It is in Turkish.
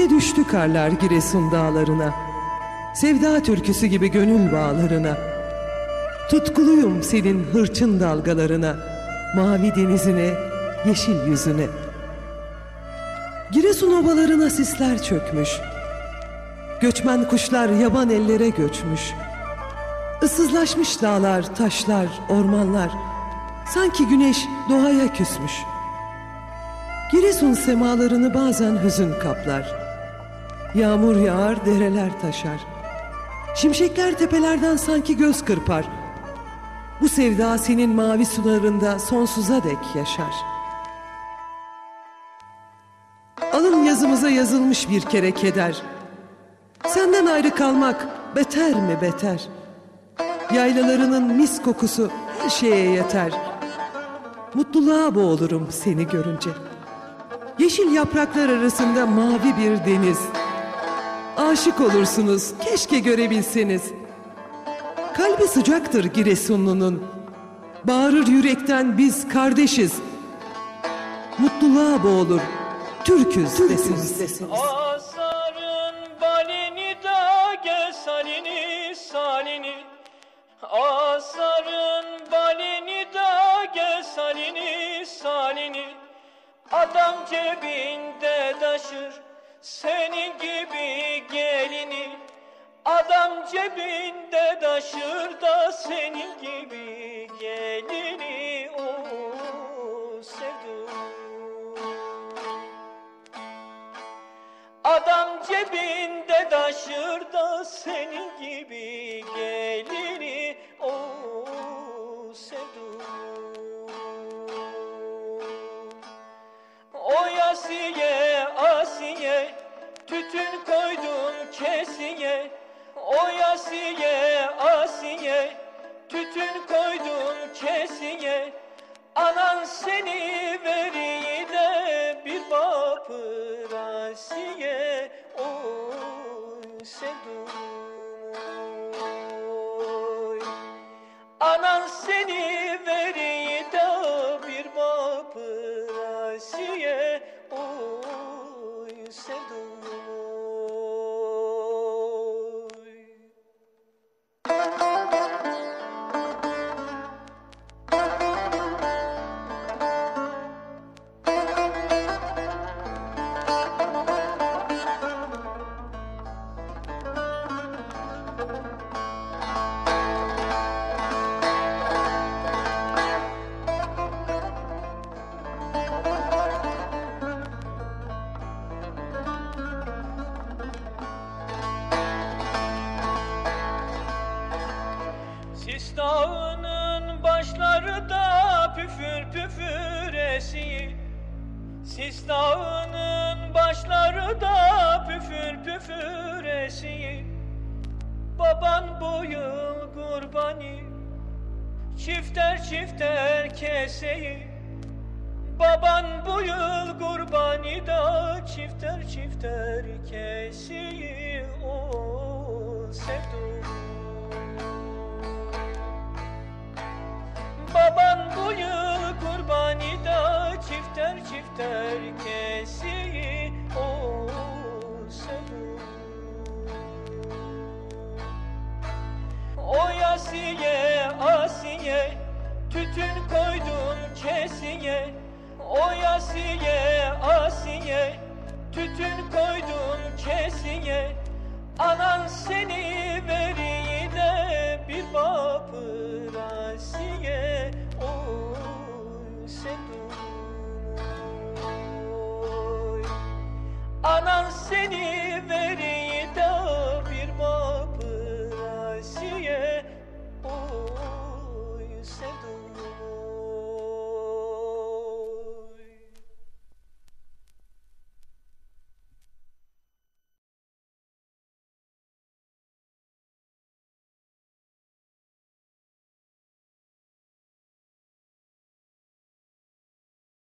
Yine düştü karlar Giresun dağlarına. Sevda türküsü gibi gönül bağlarına. Tutkuluyum senin hırçın dalgalarına. Mavi denizine, yeşil yüzüne. Giresun obalarına sisler çökmüş. Göçmen kuşlar yaban ellere göçmüş. Issızlaşmış dağlar, taşlar, ormanlar. Sanki güneş doğaya küsmüş. Giresun semalarını bazen hüzün kaplar. Yağmur yağar, dereler taşar. Şimşekler tepelerden sanki göz kırpar. Bu sevda senin mavi sularında sonsuza dek yaşar. Alın yazımıza yazılmış bir kere keder. Senden ayrı kalmak beter mi beter? Yaylalarının mis kokusu her şeye yeter. Mutluluğa boğulurum seni görünce. Yeşil yapraklar arasında mavi bir deniz. Aşık olursunuz, keşke görebilseniz. Kalbi sıcaktır Giresunlu'nun. Bağırır yürekten biz kardeşiz. Mutluluğa boğulur, Türküz, Türküz desiniz. Asarın balini da gel salini salini Asarın balini da gel salini salini Adam cebinde taşır senin gibi Adam cebinde taşır da senin gibi gelini o sevdum Adam cebinde taşır da senin gibi gelini o sevdum O yasiye asiye tütün koydum kesiye O yasiye asiye tütün koydum kesiye. Anan seni veriyi de bir vapır asiye Oy sevdum Sis dağının başları da püfür püfür esiyor. Sis başları da püfür püfür esiyor. Baban bu yıl kurbani Çifter çifter keseyi. Baban bu yıl kurbani da çifter çifter keseyi O sevdum çifter çifter kesiyi o sevdum O yasiye asiye tütün koydum kesiye. O yasiye asiye tütün koydum kesiye. Anan seni seni veri